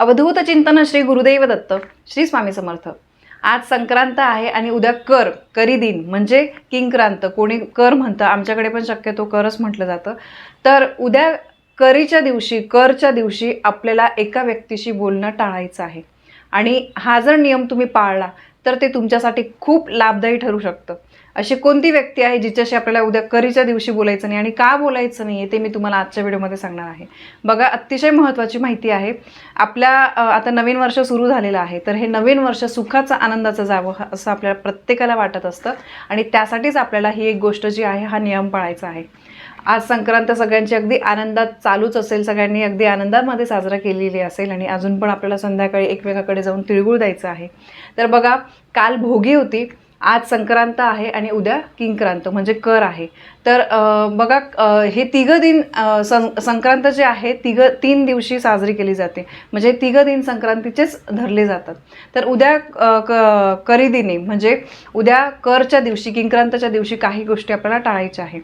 अवधूत चिंतन श्री गुरुदेव दत्त श्री स्वामी समर्थ. आज संक्रांत आहे आणि उद्या कर करी दिन म्हणजे किंक्रांत. कोणी कर म्हणतं आमच्याकडे पण शक्यतो करच म्हटलं जातं. तर उद्या करीच्या दिवशी करच्या दिवशी आपल्याला एका व्यक्तीशी बोलणं टाळायचं आहे. आणि हा जर नियम तुम्ही पाळला तर ते तुमच्यासाठी खूप लाभदायी ठरू शकतं. अशी कोणती व्यक्ती आहे जिच्याशी आपल्याला उद्या करीच्या दिवशी बोलायचं नाही आणि का बोलायचं नाही आहे ते मी तुम्हाला आजच्या व्हिडिओमध्ये सांगणार आहे. बघा अतिशय महत्त्वाची माहिती आहे. आपल्या आता नवीन वर्ष सुरू झालेलं आहे. तर हे नवीन वर्ष सुखाचं आनंदाचं जावं असं आपल्याला प्रत्येकाला वाटत असतं. आणि त्यासाठीच आपल्याला ही एक गोष्ट जी आहे हा नियम पाळायचा आहे. आज संक्रांत सगळ्यांची अगदी आनंदात चालूच असेल सगळ्यांनी अगदी आनंदामध्ये साजरा केलेली असेल आणि अजून पण आपल्याला संध्याकाळी एकमेकाकडे जाऊन तिळगुळ द्यायचं आहे. तर बघा काल भोगी होती आज संक्रांत आहे आणि उद्या किंक्रांत म्हणजे कर आहे. तर बघा हे तिघं दिन सं संक्रांत जे आहे तिघं तीन दिवशी साजरी केली जाते. म्हणजे तिघं दिन संक्रांतीचेच धरले जातात. तर उद्या क करी म्हणजे उद्या करच्या दिवशी किंक्रांतच्या दिवशी काही गोष्टी आपल्याला टाळायच्या आहे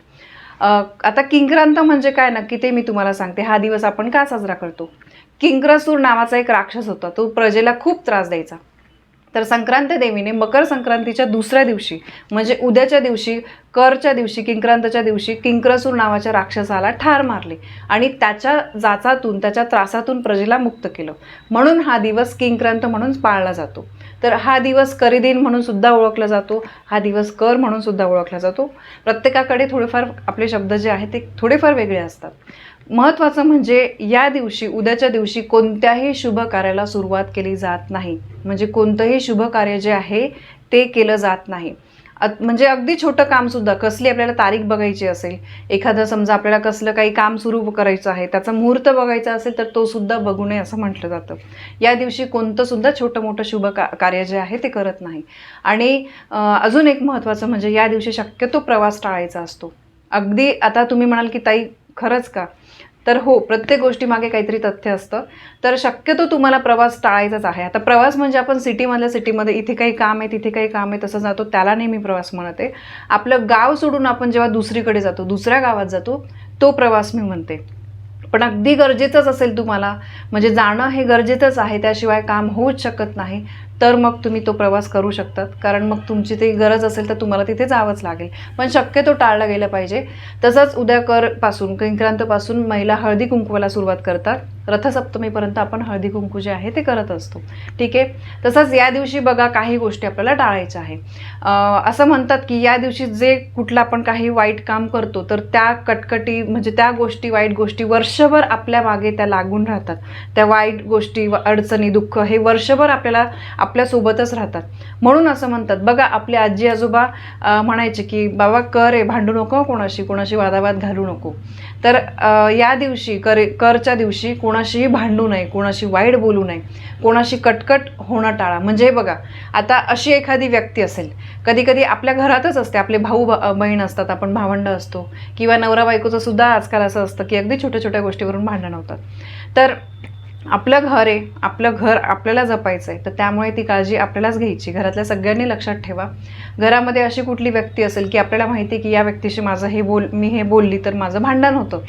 आता किंक्रांत म्हणजे काय नक्की ते मी तुम्हाला सांगते. हा दिवस आपण का साजरा करतो? किंक्रासूर नावाचा एक राक्षस होता. तो प्रजेला खूप त्रास द्यायचा. तर संक्रांत देवीने मकर संक्रांतीच्या दुसऱ्या दिवशी म्हणजे उद्याच्या दिवशी करच्या दिवशी किंक्रांतच्या दिवशी किंक्रसूर नावाच्या राक्षसाला ठार मारले आणि त्याच्या जाचातून त्याच्या त्रासातून प्रजेला मुक्त केलं. म्हणून हा दिवस किंक्रांत म्हणून पाळला जातो. तर हा दिवस करिदिन म्हणून सुद्धा ओळखला जातो. हा दिवस कर म्हणून सुद्धा ओळखला जातो. प्रत्येकाकडे थोडेफार आपले शब्द जे आहेत ते थोडेफार वेगळे असतात. महत्त्वाचं म्हणजे या दिवशी उद्याच्या दिवशी कोणत्याही शुभ कार्याला सुरुवात केली जात नाही. म्हणजे कोणतंही शुभ कार्य जे आहे ते केलं जात नाही. म्हणजे अगदी छोटं कामसुद्धा कसली आपल्याला तारीख बघायची असेल एखादं समजा आपल्याला कसलं काही काम सुरू करायचं आहे त्याचा मुहूर्त बघायचा असेल तर तो सुद्धा बघू नये असं म्हटलं जातं. या दिवशी कोणतं सुद्धा छोटं मोठं शुभ का कार्य जे आहे ते करत नाही. आणि अजून एक महत्त्वाचं म्हणजे या दिवशी शक्यतो प्रवास टाळायचा असतो. अगदी आता तुम्ही म्हणाल की ताई खरंच का? तर हो प्रत्येक गोष्टीमागे काहीतरी तथ्य असतं. तर शक्यतो तुम्हाला प्रवास टाळायचाच आहे. आता प्रवास म्हणजे आपण सिटीमधल्या सिटीमध्ये इथे काही काम आहे तिथे काही काम आहे तसं जातो त्याला नेहमी प्रवास म्हणते आपलं गाव सोडून आपण जेव्हा दुसरीकडे जातो दुसऱ्या गावात जातो तो प्रवास मी म्हणते. पण अगदी गरजेचंच असेल तुम्हाला म्हणजे जाणं हे गरजेचंच आहे त्याशिवाय काम होऊच शकत नाही. तर मग तुम्ही तो प्रवास करू शकतात. कारण मग तुमची ती गरज असेल तर तुम्हाला तिथे जावंच लागेल. पण शक्यतो टाळलं गेलं पाहिजे. तसंच उद्या करपासून किंक्रांतपासून महिला हळदी कुंकवाला सुरुवात करतात. रथसप्तमीपर्यंत आपण हळदी कुंकू जे आहे ते करत असतो. ठीक आहे? तसंच या दिवशी बघा काही गोष्टी आपल्याला टाळायच्या आहे असं म्हणतात की या दिवशी जे कुठलं आपण काही वाईट काम करतो तर त्या कटकटी म्हणजे त्या गोष्टी वाईट गोष्टी वर्षभर आपल्या मागे त्या लागून राहतात. त्या वाईट गोष्टी अडचणी दुःख हे वर्षभर आपल्याला आपल्यासोबतच राहतात. म्हणून असं म्हणतात. बघा आपले आजी आजोबा म्हणायचे की बाबा कर आहे भांडू नको कोणाशी कोणाशी वादावाद घालू नको. तर या दिवशी कर करच्या दिवशी कोणाशीही भांडू नये कोणाशी वाईट बोलू नये कोणाशी कटकट होणं टाळा. म्हणजे बघा आता अशी एखादी व्यक्ती असेल कधी कधी आपल्या घरातच असते आपले भाऊ बहीण असतात आपण भावंड असतो किंवा नवरा बायकोचं सुद्धा आजकाल असं असतं की अगदी छोट्या छोट्या गोष्टीवरून भांडण होतात. तर आपलं घर आहे आपलं घर आपल्याला जपायचं आहे तर त्यामुळे ती काळजी आपल्यालाच घ्यायची. घरातल्या सगळ्यांनी लक्षात ठेवा. घरामध्ये अशी कुठली व्यक्ती असेल की आपल्याला माहिती आहे की या व्यक्तीशी माझं हे बोल मी हे बोलली तर माझं भांडण होतं.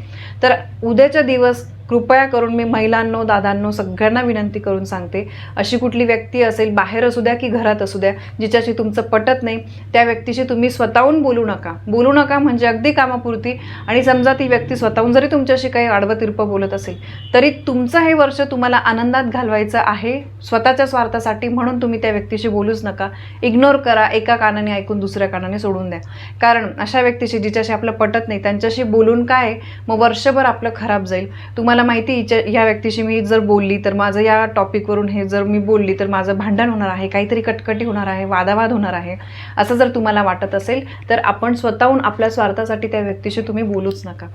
तर उद्याचा दिवस कृपया करून मी महिलांनो दादांनो सगळ्यांना विनंती करून सांगते अशी कुठली व्यक्ती असेल बाहेर असू द्या की घरात असू द्या जिच्याशी तुमचं पटत नाही त्या व्यक्तीशी तुम्ही स्वतःहून बोलू नका. बोलू नका म्हणजे अगदी कामापुरती आणि समजा ती व्यक्ती स्वतःहून जरी तुमच्याशी काही आडवं तिरपं बोलत असेल तरी तुमचं हे वर्ष तुम्हाला आनंदात घालवायचं आहे स्वतःच्या स्वार्थासाठी म्हणून तुम्ही त्या व्यक्तीशी बोलूच नका. इग्नोर करा एका कानाने ऐकून दुसऱ्या कानाने सोडून द्या. कारण अशा व्यक्तीशी जिच्याशी आपलं पटत नाही त्यांच्याशी बोलून काय आहे, मग वर्षभर आपलं खराब जाईल. तुम्हाला माहिती आहे, हिच्या ह्या व्यक्तीशी मी जर बोलली तर माझं या टॉपिकवरून हे जर मी बोलली तर माझं भांडण होणार आहे काहीतरी कटकटी होणार आहे वादावाद होणार आहे असं जर तुम्हाला वाटत असेल तर आपण स्वतःहून आपल्या स्वार्थासाठी त्या व्यक्तीशी तुम्ही बोलूच नका.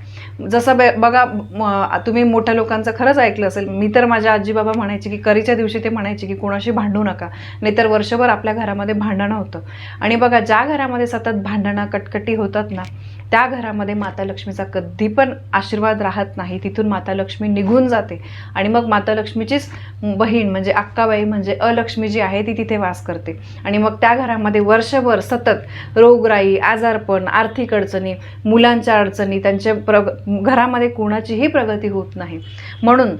जसं बे बघा तुम्ही मोठ्या लोकांचं खरंच ऐकलं असेल मी तर माझ्या आजी बाबा म्हणायचे की करीच्या दिवशी ते म्हणायचे की कोणाशी भांडू नका नाहीतर वर्षभर आपल्या घरामध्ये भांडणं होतं. आणि बघा ज्या घरामध्ये सतत भांडणं कटकटी होतात ना त्या घरामध्ये माता लक्ष्मीचा कधी पण आशीर्वाद राहत नाही. तिथून माता लक्ष्मी निघून जाते. आणि मग माता लक्ष्मीचीच बहीण म्हणजे अक्काबाई म्हणजे अलक्ष्मी जी आहे ती तिथे वास करते. आणि मग त्या घरामध्ये वर्षभर सतत रोगराई आजारपण आर्थिक अडचणी मुलांच्या अडचणी त्यांच्या प्रग घरामध्ये कोणाचीही प्रगती होत नाही. म्हणून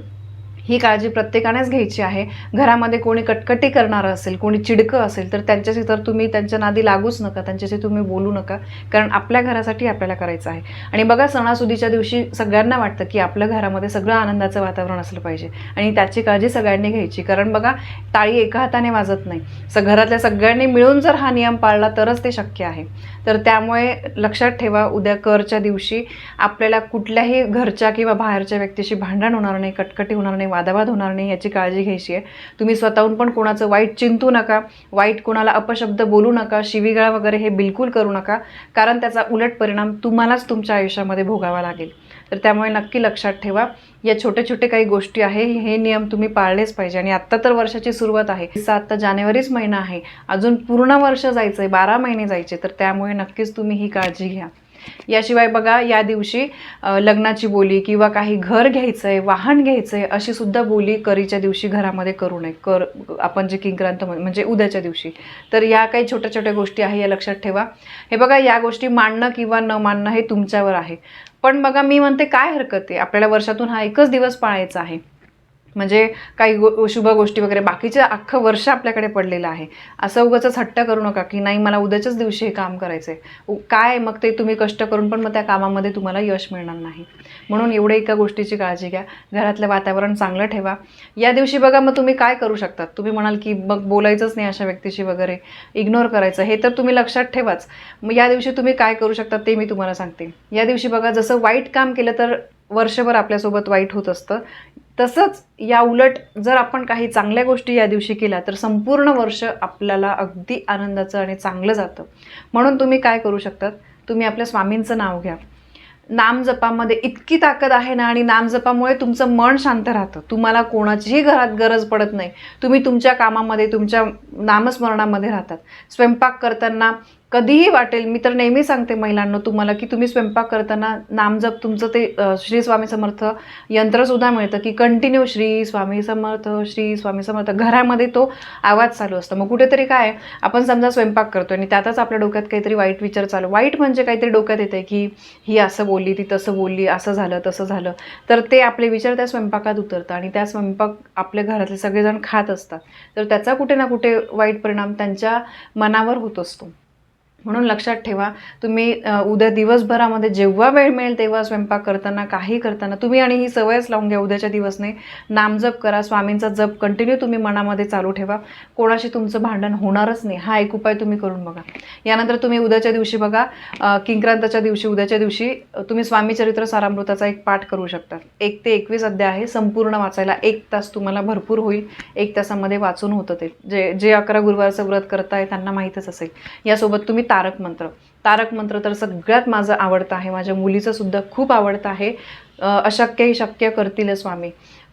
ही काळजी प्रत्येकानेच घ्यायची आहे. घरामध्ये कोणी कटकटी करणारं असेल कोणी चिडकं असेल तर त्यांच्याशी तर तुम्ही त्यांच्या नादी लागूच नका त्यांच्याशी तुम्ही बोलू नका. कारण आपल्या घरासाठी आपल्याला करायचं आहे. आणि बघा सणासुदीच्या दिवशी सगळ्यांना वाटतं की आपल्या घरामध्ये सगळं आनंदाचं वातावरण असलं पाहिजे. आणि त्याची काळजी सगळ्यांनी घ्यायची. कारण बघा टाळी एका हाताने वाजत नाही. स घरातल्या सगळ्यांनी मिळून जर हा नियम पाळला तरच ते शक्य आहे. तर त्यामुळे लक्षात ठेवा उद्या करच्या दिवशी आपल्याला कुठल्याही घरच्या किंवा बाहेरच्या व्यक्तीशी भांडण होणार नाही कटकटी होणार नाही वादावाद होणार नाही याची काळजी घ्यायची आहे. तुम्ही स्वतःहून पण कोणाचं वाईट चिंतू नका वाईट कोणाला अपशब्द बोलू नका शिवीगाळ वगैरे हे बिलकुल करू नका कारण त्याचा उलट परिणाम तुम्हालाच तुमच्या आयुष्यामध्ये भोगावा लागेल. तर त्यामुळे नक्की लक्षात ठेवा. या छोटे छोटे काही गोष्टी आहे हे नियम तुम्ही पाळलेच पाहिजे. आणि आत्ता तर वर्षाची सुरुवात आहे. आता जानेवारीच महिना आहे. अजून पूर्ण वर्ष जायचं आहे बारा महिने जायचे. तर त्यामुळे नक्कीच तुम्ही ही काळजी घ्या. याशिवाय बघा या दिवशी लग्नाची बोली किंवा काही घर घ्यायचं आहे वाहन घ्यायचं आहे अशी सुद्धा बोली करीच्या दिवशी घरामध्ये करू नये. कर आपण जे किंक्रांत म्हणजे उद्याच्या दिवशी. तर या काही छोट्या छोट्या गोष्टी आहे या लक्षात ठेवा. हे बघा या गोष्टी मांडणं किंवा न मांडणं हे तुमच्यावर आहे. पण बघा मी म्हणते काय हरकत आहे? आपल्याला वर्षातून हा एकच दिवस पाळायचा आहे. म्हणजे काही गो शुभ गोष्टी वगैरे बाकीचे अख्खं वर्ष आपल्याकडे पडलेलं आहे. असं उगाच हट्ट करू नका की नाही मला उद्याच्याच दिवशी हे काम करायचं आहे काय मग ते तुम्ही कष्ट करून पण मग त्या कामामध्ये तुम्हाला यश मिळणार नाही. म्हणून एवढे एका गोष्टीची काळजी घ्या. घरातलं वातावरण चांगलं ठेवा. या दिवशी बघा मग तुम्ही काय करू शकतात तुम्ही म्हणाल की मग बोलायचंच नाही अशा व्यक्तीशी वगैरे. इग्नोर करायचं. हे तर तुम्ही लक्षात ठेवाच. मग या दिवशी तुम्ही काय करू शकतात ते मी तुम्हाला सांगते. या दिवशी बघा जसं वाईट काम केलं तर वर्षभर आपल्यासोबत वाईट होत असतं. तसंच या उलट जर आपण काही चांगल्या गोष्टी या दिवशी केल्या तर संपूर्ण वर्ष आपल्याला अगदी आनंदाचं आणि चांगलं जातं. म्हणून तुम्ही काय करू शकतात? तुम्ही आपल्या स्वामींचं नाव घ्या. नामजपामध्ये इतकी ताकद आहे ना आणि नामजपामुळे तुमचं मन शांत राहतं. तुम्हाला कोणाचीही घरात गरज पडत नाही. तुम्ही तुमच्या कामामध्ये तुमच्या नामस्मरणामध्ये राहतात. स्वयंपाक करताना कधीही वाटेल मी तर नेहमी सांगते महिलांना तुम्हाला की तुम्ही स्वयंपाक करताना नामजप तुमचं ते श्री स्वामी समर्थ यंत्रसुद्धा मिळतं की कंटिन्यू श्री स्वामी समर्थ श्री स्वामी समर्थ. घरामध्ये तो आवाज चालू असतो. मग कुठेतरी काय आपण समजा स्वयंपाक करतो आणि त्यातच आपल्या डोक्यात काहीतरी वाईट विचार चालू. वाईट म्हणजे काहीतरी डोक्यात येते की ही असं बोलली ती तसं बोलली असं झालं तसं झालं. तर ते आपले विचार त्या स्वयंपाकात उतरतात आणि त्या स्वयंपाक आपल्या घरातले सगळेजण खात असतात. तर त्याचा कुठे ना कुठे वाईट परिणाम त्यांच्या मनावर होत असतो. म्हणून लक्षात ठेवा तुम्ही उद्या दिवसभरामध्ये जेव्हा वेळ मिळेल तेव्हा स्वयंपाक करताना काही करताना तुम्ही आणि ही सवयच लावून घ्या उद्याच्या दिवसने. नामजप करा स्वामींचा जप कंटिन्यू तुम्ही मनामध्ये चालू ठेवा. कोणाशी तुमचं भांडण होणारच नाही हा एक उपाय तुम्ही करून बघा. यानंतर तुम्ही उद्याच्या दिवशी बघा किंक्रांताच्या दिवशी उद्याच्या दिवशी तुम्ही स्वामी चरित्र सारामृताचा एक पाठ करू शकता. एक ते एकवीस अध्याय आहे संपूर्ण वाचायला एक तास तुम्हाला भरपूर होईल. एक तासामध्ये वाचून होतं ते. जे जे अकरा गुरुवारचं व्रत करताय त्यांना माहीतच असेल. यासोबत तुम्ही तारक मंत्र. तारक मंत्र तर सगळ्यात माझं आवडतं आहे. माझ्या मुलीचं सुद्धा खूप आवडतं आहे. अशक्यही शक्य करतील स्वामी.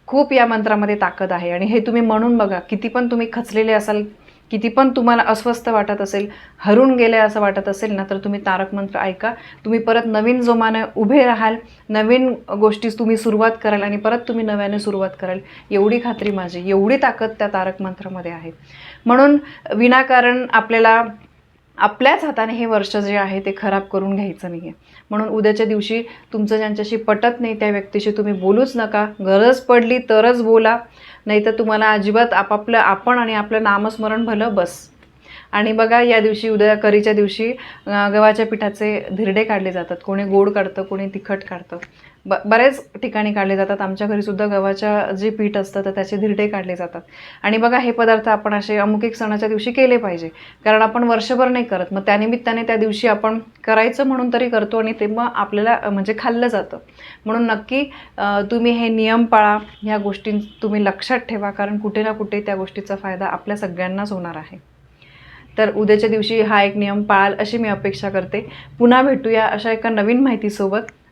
खूप या मंत्रामध्ये ताकद आहे. आणि हे तुम्ही म्हणून बघा किती पण तुम्ही खचलेले असाल किती पण तुम्हाला अस्वस्थ वाटत असेल हरून गेले असं वाटत असेल ना तर तुम्ही तारक मंत्र ऐका. तुम्ही परत नवीन जोमानं उभे राहाल. नवीन गोष्टी तुम्ही सुरुवात कराल आणि परत तुम्ही नव्याने सुरुवात कराल. एवढी खात्री माझी. एवढी ताकद त्या तारक मंत्रामध्ये आहे. म्हणून विनाकारण आपल्याला आपल्याच हाताने हे वर्ष जे आहे ते खराब करून घ्यायचं नाही आहे म्हणून उद्याच्या दिवशी तुमचं ज्यांच्याशी पटत नाही त्या व्यक्तीशी तुम्ही बोलूच नका. गरज पडली तरच बोला. नाही तर तुम्हाला अजिबात आपापलं आपण आणि आपलं नामस्मरण भलं बस. आणि बघा या दिवशी उद्या करीच्या दिवशी गव्हाच्या पिठाचे धिरडे काढले जातात. कोणी गोड काढतं कोणी तिखट काढतं. ब बरेच ठिकाणी काढले जातात. आमच्या घरीसुद्धा गव्हाच्या जे पीठ असतं तर त्याचे धिरडे काढले जातात. आणि बघा हे पदार्थ आपण असे अमुक एक सणाच्या दिवशी केले पाहिजे. कारण आपण वर्षभर नाही करत. मग त्यानिमित्ताने त्या दिवशी आपण करायचं म्हणून तरी करतो आणि ते मग आपल्याला म्हणजे खाल्लं जातं. म्हणून नक्की तुम्ही हे नियम पाळा. ह्या गोष्टी तुम्ही लक्षात ठेवा. कारण कुठे ना कुठे त्या गोष्टीचा फायदा आपल्या सगळ्यांनाच होणार आहे. तर उद्याच्या दिवशी हा एक नियम पाळाल अशी मी अपेक्षा करते. पुन्हा भेटूया अशा एका नवीन माहितीसोबत.